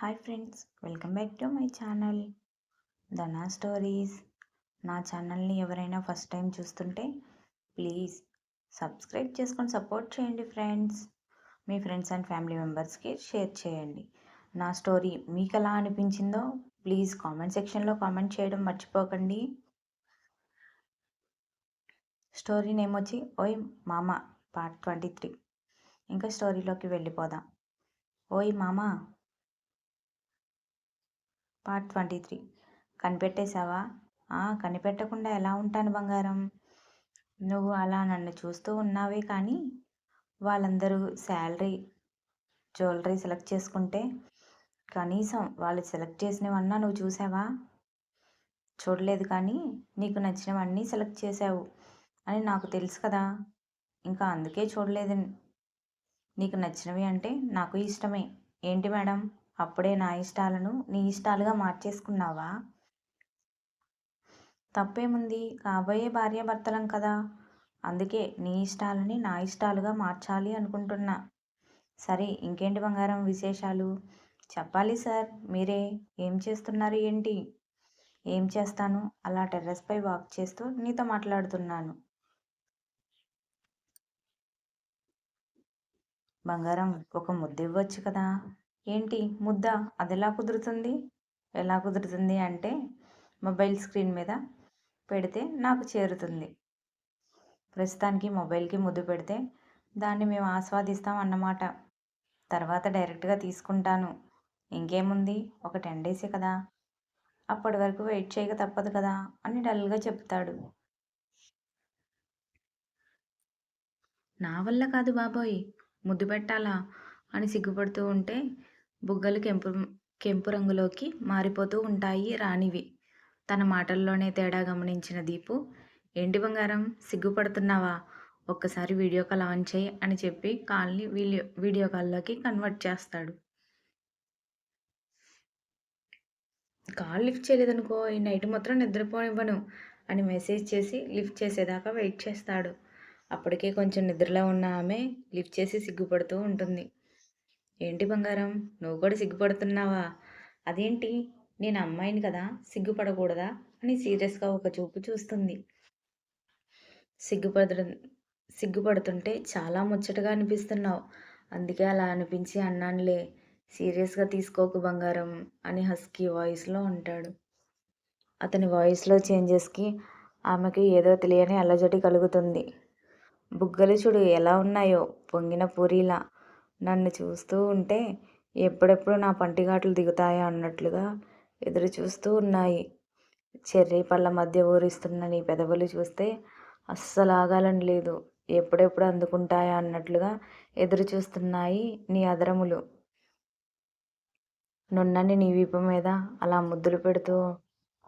Hi friends welcome back to my channel Dhana stories నా ఛానల్ని ఎవరైనా ఫస్ట్ టైం చూస్తుంటే ప్లీజ్ సబ్స్క్రైబ్ చేసుకొని సపోర్ట్ చేయండి ఫ్రెండ్స్ మీ ఫ్రెండ్స్ అండ్ ఫ్యామిలీ మెంబర్స్కి షేర్ చేయండి. నా స్టోరీ మీకు ఎలా అనిపించిందో ప్లీజ్ కామెంట్ సెక్షన్లో కామెంట్ చేయడం మర్చిపోకండి. స్టోరీ నేమ్ వచ్చి ఓయ్ మామ పార్ట్ ట్వంటీ త్రీ ఇంకా స్టోరీలోకి వెళ్ళిపోదాం. ఓయ్ మామ పార్ట్ ట్వంటీ త్రీ. కనిపెట్టేశావా? కనిపెట్టకుండా ఎలా ఉంటాను బంగారం? నువ్వు అలా నన్ను చూస్తూ ఉన్నావే కానీ వాళ్ళందరూ శాలరీ జ్యువెలరీ సెలెక్ట్ చేసుకుంటే కనీసం వాళ్ళు సెలెక్ట్ చేసినవన్నా నువ్వు చూసావా? చూడలేదు కానీ నీకు నచ్చినవన్నీ సెలెక్ట్ చేసావు అని నాకు తెలుసు కదా. ఇంకా అందుకే చూడలేదు నీకు నచ్చినవి అంటే నాకు ఇష్టమే. ఏంటి మేడం? అప్పుడే నా ఇష్టాలను నీ ఇష్టాలుగా మార్చేసుకున్నావా? తప్పేముంది? కాబోయే భార్యాభర్తలం కదా. అందుకే నీ ఇష్టాలని నా ఇష్టాలుగా మార్చాలి అనుకుంటున్నా. సరే ఇంకేంటి బంగారం విశేషాలు? చెప్పాలి సార్ మీరే. ఏం చేస్తున్నారు ఏంటి? ఏం చేస్తాను? అలా టెర్రస్పై వాక్ చేస్తూ నీతో మాట్లాడుతున్నాను. బంగారం ఒక ముద్ద ఇవ్వచ్చు కదా? ఏంటి ముద్ద అదెలా కుదురుతుంది? ఎలా కుదురుతుంది అంటే మొబైల్ స్క్రీన్ మీద పెడితే నాకు చేరుతుంది. ప్రస్తుతానికి మొబైల్కి ముద్దు పెడితే దాన్ని మేము ఆస్వాదిస్తాం అన్నమాట తర్వాత డైరెక్ట్గా తీసుకుంటాను. ఇంకేముంది? ఒక టెన్ డేసే కదా. అప్పటి వరకు వెయిట్ చేయక తప్పదు కదా అని డల్గా చెప్తాడు. నా వల్ల కాదు బాబోయ్. ముద్దు పెట్టాలా అని సిగ్గుపడుతూ ఉంటే బుగ్గలు కెంపు కెంపు రంగులోకి మారిపోతూ ఉంటాయి రాణివి. తన మాటల్లోనే తేడా గమనించిన దీపు ఏంటి బంగారం సిగ్గుపడుతున్నావా? ఒక్కసారి వీడియో కాల్ ఆన్ చేయి అని చెప్పి కాల్ని వీడియో వీడియో కాల్లోకి కన్వర్ట్ చేస్తాడు. కాల్ లిఫ్ట్ చేయలేదనుకో ఈ నైట్ మాత్రం నిద్రపోనివ్వను అని మెసేజ్ చేసి లిఫ్ట్ చేసేదాకా వెయిట్ చేస్తాడు. అప్పటికే కొంచెం నిద్రలో ఉన్న ఆమె లిఫ్ట్ చేసి సిగ్గుపడుతూ ఉంటుంది. ఏంటి బంగారం? నువ్వు కూడా సిగ్గుపడుతున్నావా? అదేంటి? నేను అమ్మాయిని కదా సిగ్గుపడకూడదా? అని సీరియస్గా ఒక చూపు చూస్తుంది. సిగ్గుపడ సిగ్గుపడుతుంటే చాలా ముచ్చటగా అనిపిస్తున్నావు. అందుకే అలా అనిపించి అన్నానులే. సీరియస్గా తీసుకోకు బంగారం అని హస్కీ వాయిస్లో అంటాడు. అతని వాయిస్లో చేంజెస్కి ఆమెకి ఏదో తెలియని అల్లజడి కలుగుతుంది. బుగ్గలు చూడు ఎలా ఉన్నాయో పొంగిన పూరీలా. నన్ను చూస్తూ ఉంటే ఎప్పుడెప్పుడు నా పంటిఘాట్లు దిగుతాయా అన్నట్లుగా ఎదురు చూస్తూ ఉన్నాయి. చెర్రీ పళ్ళ మధ్య ఊరిస్తున్న నీ పెదవులు చూస్తే అస్సలు ఆగాలని లేదు. ఎప్పుడెప్పుడు అందుకుంటాయా అన్నట్లుగా ఎదురు చూస్తున్నాయి నీ అదరములు. నున్నని నీ వీపు మీద అలా ముద్దులు పెడుతూ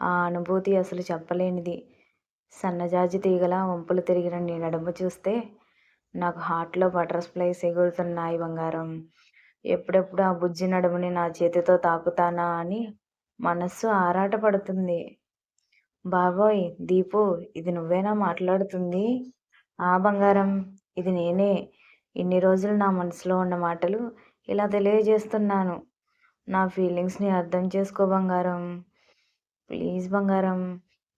ఆ అనుభూతి అసలు చెప్పలేనిది. సన్నజాజి తీగల వంపులు తిరిగిన నీ నడుము చూస్తే నాకు హార్ట్లో బటర్ఫ్లైస్ ఎగురుతున్నాయి బంగారం. ఎప్పుడెప్పుడు ఆ బుజ్జి నడుముని నా చేతితో తాకుతానా అని మనస్సు ఆరాటపడుతుంది. బాబోయ్ దీపు ఇది నువ్వేనా మాట్లాడుతుంది? ఆ బంగారం ఇది నేనే. ఇన్ని రోజులు నా మనసులో ఉన్న మాటలు ఇలా తెలియజేస్తున్నాను. నా ఫీలింగ్స్ని అర్థం చేసుకో బంగారం. ప్లీజ్ బంగారం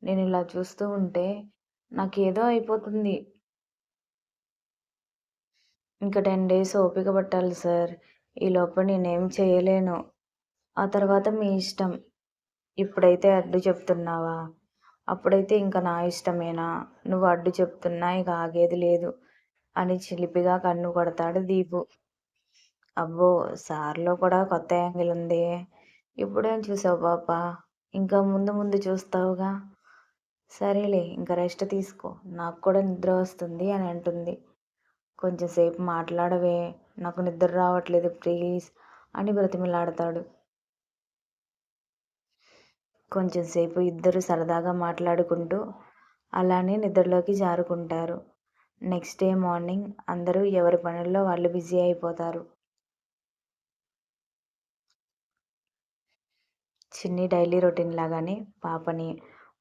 నేను ఇలా చూస్తూ ఉంటే నాకేదో అయిపోతుంది. ఇంకా టెన్ డేస్ ఓపిక పట్టాలి సార్. ఈ లోపల నేనేం చేయలేను. ఆ తర్వాత మీ ఇష్టం. ఇప్పుడైతే అడ్డు చెప్తున్నావా? అప్పుడైతే ఇంకా నా ఇష్టమేనా? నువ్వు అడ్డు చెప్తున్నా ఇక ఆగేది లేదు. అని చిలిపిగా కన్ను కొడతాడు దీపు. అబ్బో సార్లో కూడా కొత్త యాంగిల్ ఉంది. ఇప్పుడేం చూసావు పాప? ఇంకా ముందు ముందు చూస్తావుగా? సరేలే ఇంకా రెస్ట్ తీసుకో. నాకు కూడా నిద్ర వస్తుంది అని అంటుంది. కొంచెంసేపు మాట్లాడవే నాకు నిద్ర రావట్లేదు ప్లీజ్ అని బ్రతిమిలాడతాడు. కొంచెం సేపు ఇద్దరు సరదాగా మాట్లాడుకుంటూ అలానే నిద్రలోకి జారుకుంటారు. నెక్స్ట్ డే మార్నింగ్ అందరూ ఎవరి పనుల్లో వాళ్ళు బిజీ అయిపోతారు. చిన్ని డైలీ రొటీన్ లాగానే పాపని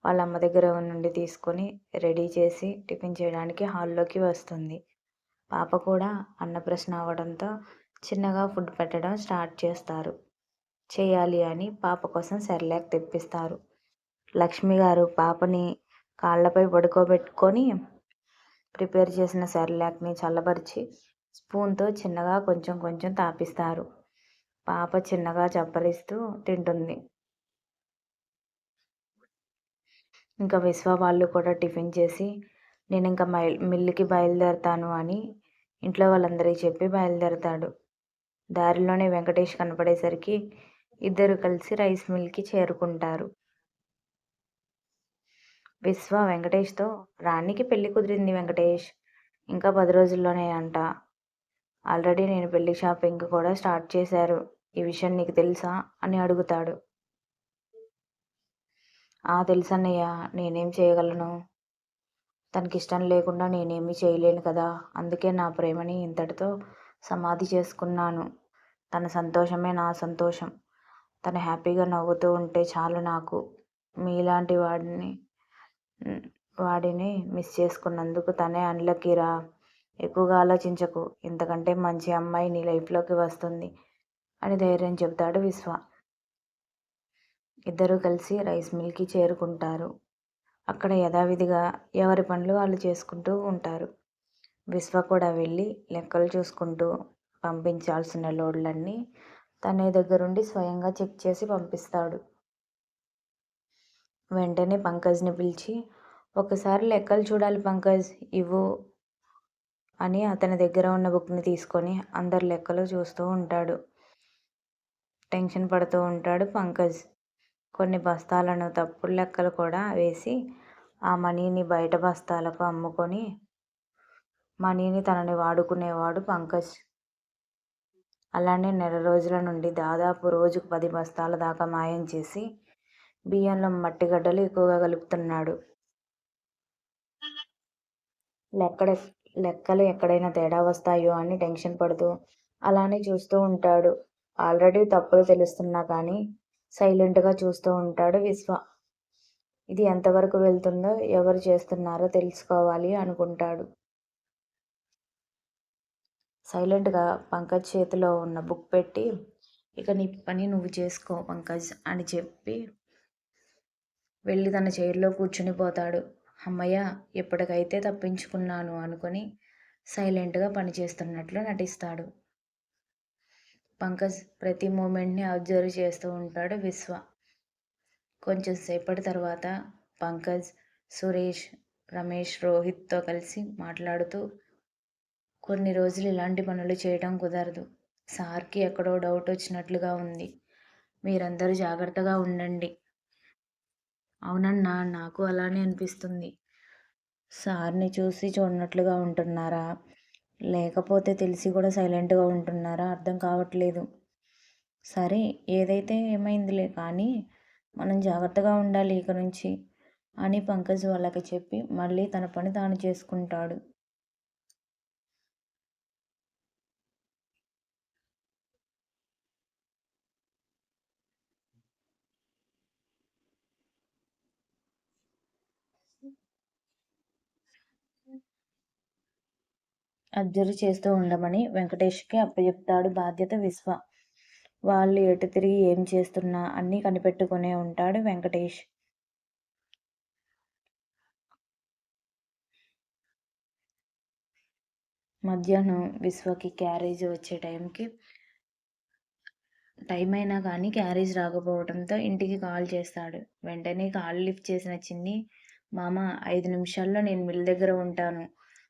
వాళ్ళ అమ్మ దగ్గర నుండి తీసుకొని రెడీ చేసి టిఫిన్ చేయడానికి హాల్లోకి వస్తుంది. పాప కూడా అన్నప్రశ్న అవ్వడంతో చిన్నగా ఫుడ్ పెట్టడం స్టార్ట్ చేస్తారు. చేయాలి అని పాప కోసం సెర్లాక్ తెప్పిస్తారు. లక్ష్మి గారు పాపని కాళ్ళపై పడుకోబెట్టుకొని ప్రిపేర్ చేసిన సెర్లాక్ని చల్లబరిచి స్పూన్తో చిన్నగా కొంచెం కొంచెం తాపిస్తారు. పాప చిన్నగా చప్పరిస్తూ తింటుంది. ఇంకా విశ్వ వాళ్ళు కూడా టిఫిన్ చేసి నేను ఇంకా మైల్ మిల్లుకి బయలుదేరుతాను అని ఇంట్లో వాళ్ళందరికీ చెప్పి బయలుదేరతాడు. దారిలోనే వెంకటేష్ కనపడేసరికి ఇద్దరు కలిసి రైస్ మిల్కి చేరుకుంటారు. విశ్వ వెంకటేష్తో రాణికి పెళ్ళి కుదిరింది వెంకటేష్. ఇంకా పది రోజుల్లోనే అంట. ఆల్రెడీ నేను పెళ్ళి షాపింగ్ కూడా స్టార్ట్ చేశారు. ఈ విషయం నీకు తెలుసా? అని అడుగుతాడు. ఆ తెలుసన్నయ్య. నేనేం చేయగలను? తనకి ఇష్టం లేకుండా నేనేమీ చేయలేను కదా. అందుకే నా ప్రేమని ఇంతటితో సమాధి చేసుకున్నాను. తన సంతోషమే నా సంతోషం. తను హ్యాపీగా నవ్వుతూ ఉంటే చాలు నాకు. మీలాంటి వాడిని వాడిని మిస్ చేసుకున్నందుకు తనే అన్లక్కీరా ఎక్కువగా ఆలోచించకు. ఇంతకంటే మంచి అమ్మాయి నీ లైఫ్లోకి వస్తుంది అని ధైర్యం చెబుతాడు విశ్వ. ఇద్దరూ కలిసి రైస్ మిల్కి చేరుకుంటారు. అక్కడ యథావిధిగా ఎవరి పనులు వాళ్ళు చేసుకుంటూ ఉంటారు. విశ్వ కూడా వెళ్ళి లెక్కలు చూసుకుంటూ పంపించాల్సిన లోడ్లన్నీ తనే దగ్గరుండి స్వయంగా చెక్ చేసి పంపిస్తాడు. వెంటనే పంకజ్ని పిలిచి ఒకసారి లెక్కలు చూడాలి పంకజ్ ఇవ్వు అని అతని దగ్గర ఉన్న బుక్ని తీసుకొని అందరి లెక్కలు చూస్తూ ఉంటాడు. టెన్షన్ పడుతూ ఉంటాడు పంకజ్. కొన్ని బస్తాలను తప్పుడు లెక్కలు కూడా వేసి ఆ మనీని బయట బస్తాలకు అమ్ముకొని మనీని తనని వాడుకునేవాడు పంకజ్. అలానే నెల రోజుల నుండి దాదాపు రోజుకు పది బస్తాల దాకా మాయం చేసి బియ్యంలో మట్టిగడ్డలు ఎక్కువగా కలుపుతున్నాడు. లెక్కడ లెక్కలు ఎక్కడైనా తేడా వస్తాయో అని టెన్షన్ పడుతూ అలానే చూస్తూ ఉంటాడు. ఆల్రెడీ తప్పులు తెలుస్తున్నా కానీ సైలెంట్గా చూస్తూ ఉంటాడు విశ్వ. ఇది ఎంతవరకు వెళ్తుందో ఎవరు చేస్తున్నారో తెలుసుకోవాలి అనుకుంటాడు. సైలెంట్గా పంకజ్ చేతిలో ఉన్న బుక్ పెట్టి ఇక నీ పని నువ్వు చేసుకో పంకజ్ అని చెప్పి వెళ్ళి తన చైర్లో కూర్చుని పోతాడు. అమ్మయ్య ఎప్పటికైతే తప్పించుకున్నాను అనుకొని సైలెంట్గా పనిచేస్తున్నట్లు నటిస్తాడు. పంకజ్ ప్రతి మూమెంట్ని అబ్జర్వ్ చేస్తూ ఉంటాడు విశ్వ. కొంచెం సేపటి తర్వాత పంకజ్ సురేష్ రమేష్ రోహిత్తో కలిసి మాట్లాడుతూ కొన్ని రోజులు ఇలాంటి పనులు చేయడం కుదరదు. సార్కి ఎక్కడో డౌట్ వచ్చినట్లుగా ఉంది. మీరందరూ జాగ్రత్తగా ఉండండి. అవునన్నా నాకు అలానే అనిపిస్తుంది. సార్ని చూసి చూడనట్లుగా ఉంటున్నారా? లేకపోతే తెలిసి కూడా సైలెంట్గా ఉంటున్నారా? అర్థం కావట్లేదు. సరే ఏదైతే ఏమైందిలే కానీ మనం జాగ్రత్తగా ఉండాలి ఇక నుంచి అని పంకజ్ వాళ్ళకి చెప్పి మళ్ళీ తన పని తాను చేసుకుంటాడు. అబ్జర్వ్ చేస్తూ ఉండమని వెంకటేష్కి అప్పచెప్తాడు బాధ్యత విశ్వ. వాళ్ళు ఎటు తిరిగి ఏం చేస్తున్నా అన్నీ కనిపెట్టుకునే ఉంటాడు వెంకటేష్. మధ్యాహ్నం విశ్వకి క్యారేజ్ వచ్చే టైంకి టైం అయినా కానీ క్యారేజ్ రాకపోవడంతో ఇంటికి కాల్ చేస్తాడు. వెంటనే కాల్ లిఫ్ట్ చేసిన చిన్ని మామ ఐదు నిమిషాల్లో నేను మిల్ దగ్గర ఉంటాను.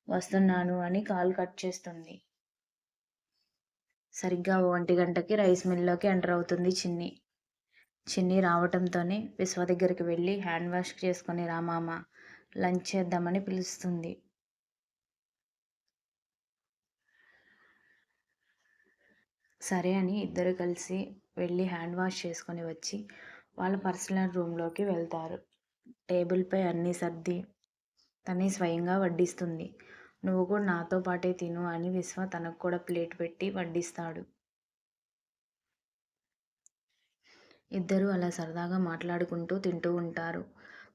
వస్తున్నాను అని కాల్ కట్ చేస్తుంది. సరిగ్గా ఒంటి గంటకి రైస్ మిల్లోకి ఎంటర్ అవుతుంది చిన్ని. చిన్ని రావటంతోనే విశ్వ దగ్గరికి వెళ్ళి హ్యాండ్ వాష్ చేసుకొని రామామ లంచ్ చేద్దామని పిలుస్తుంది. సరే అని ఇద్దరు కలిసి వెళ్ళి హ్యాండ్ వాష్ చేసుకొని వచ్చి వాళ్ళ పర్సనల్ రూమ్లోకి వెళ్తారు. టేబుల్పై అన్నీ సర్ది తనే స్వయంగా వడ్డిస్తుంది. నువ్వు కూడా నాతో పాటే తిను అని విశ్వ తనకు కూడా ప్లేట్ పెట్టి వడ్డిస్తాడు. ఇద్దరు అలా సరదాగా మాట్లాడుకుంటూ తింటూ ఉంటారు.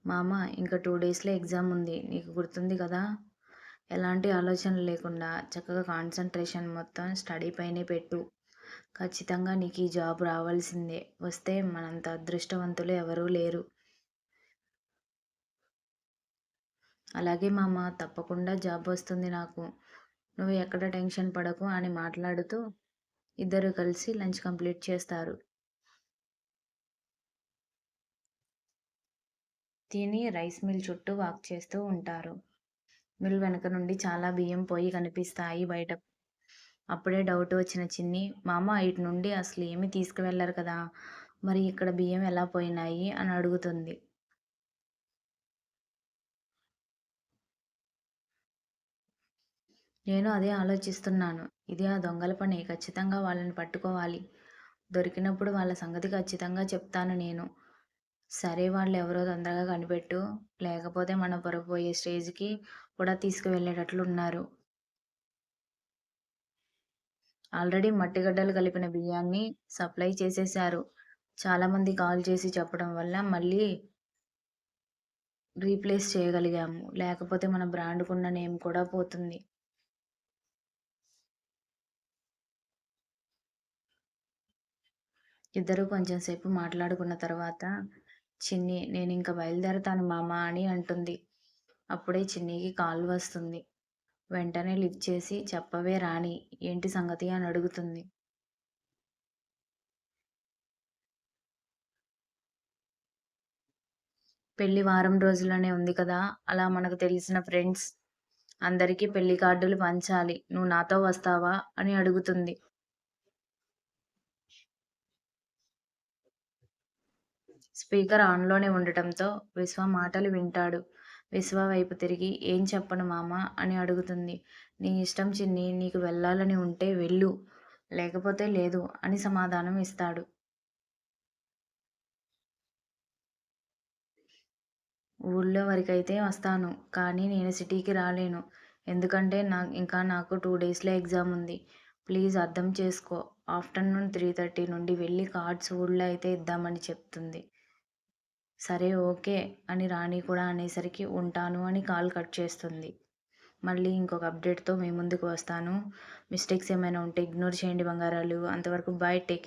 మామ ఇంకా టూ డేస్లో ఎగ్జామ్ ఉంది. నీకు గుర్తుంది కదా? ఎలాంటి ఆలోచన లేకుండా చక్కగా కాన్సన్ట్రేషన్ మొత్తం స్టడీ పైనే పెట్టు. ఖచ్చితంగా నీకు ఈ జాబ్ రావాల్సిందే. వస్తే మనంత అదృష్టవంతులు ఎవరూ లేరు. అలాగే మామ తప్పకుండా జాబ్ వస్తుంది నాకు. నువ్వు ఎక్కడ టెన్షన్ పడకు అని మాట్లాడుతూ ఇద్దరు కలిసి లంచ్ కంప్లీట్ చేస్తారు. తిని రైస్ మిల్ చుట్టూ వాక్ చేస్తూ ఉంటారు. మిల్ వెనక నుండి చాలా బియ్యం పోయి కనిపిస్తాయి బయట. అప్పుడే డౌట్ వచ్చిన చిన్ని మామ ఇటు నుండి అసలు ఏమీ తీసుకువెళ్ళరు కదా? మరి ఇక్కడ బియ్యం ఎలా పోయినాయి? అని అడుగుతుంది. నేను అదే ఆలోచిస్తున్నాను. ఇది ఆ దొంగల పని. ఖచ్చితంగా వాళ్ళని పట్టుకోవాలి. దొరికినప్పుడు వాళ్ళ సంగతి ఖచ్చితంగా చెప్తాను నేను. సరే వాళ్ళు ఎవరో తొందరగా కనిపెట్టు. లేకపోతే మన పొరపోయే పోయే స్టేజ్కి కూడా తీసుకువెళ్ళేటట్లు ఉన్నారు ఆల్రెడీ మట్టిగడ్డలు కలిపిన బియ్యాన్ని సప్లై చేసేశారు. చాలామంది కాల్ చేసి చెప్పడం వల్ల మళ్ళీ రీప్లేస్ చేయగలిగాము. లేకపోతే మన బ్రాండ్కున్న నేమ్ కూడా పోతుంది. ఇద్దరూ కొంచెం సేపు మాట్లాడుకున్న తర్వాత చిన్ని నేను ఇంకా బయలుదేరతాను మామ అని అంటుంది. అప్పుడే చిన్నికి కాల్ వస్తుంది. వెంటనే లిఫ్ట్ చేసి చెప్పవే రాణి ఏంటి సంగతి అని అడుగుతుంది. పెళ్ళి వారం రోజుల్లోనే ఉంది కదా అలా మనకు తెలిసిన ఫ్రెండ్స్ అందరికీ పెళ్ళి కార్డులు పంచాలి. నువ్వు నాతో వస్తావా? అని అడుగుతుంది. స్పీకర్ ఆన్లోనే ఉండటంతో విశ్వ మాటలు వింటాడు. విశ్వ వైపు తిరిగి ఏం చెప్పను మామ? అని అడుగుతుంది. నీ ఇష్టం చిన్ని నీకు వెళ్ళాలని ఉంటే వెళ్ళు. లేకపోతే లేదు అని సమాధానం ఇస్తాడు. ఊళ్ళో వరకైతే వస్తాను కానీ నేను సిటీకి రాలేను. ఎందుకంటే నా ఇంకా నాకు టూ డేస్లో ఎగ్జామ్ ఉంది. ప్లీజ్ అర్థం చేసుకో. ఆఫ్టర్నూన్ త్రీ థర్టీ నుండి వెళ్ళి కార్డ్స్ ఊళ్ళో అయితే ఇద్దామని చెప్తుంది. సరే ఓకే అని రాణి కూడా అనేసరికి ఉంటాను అని కాల్ కట్ చేస్తుంది. మళ్ళీ ఇంకొక అప్డేట్తో మీ ముందుకు వస్తాను. మిస్టేక్స్ ఏమైనా ఉంటే ఇగ్నోర్ చేయండి బంగారాలు. అంతవరకు బాయ్ టేక్ కేర్.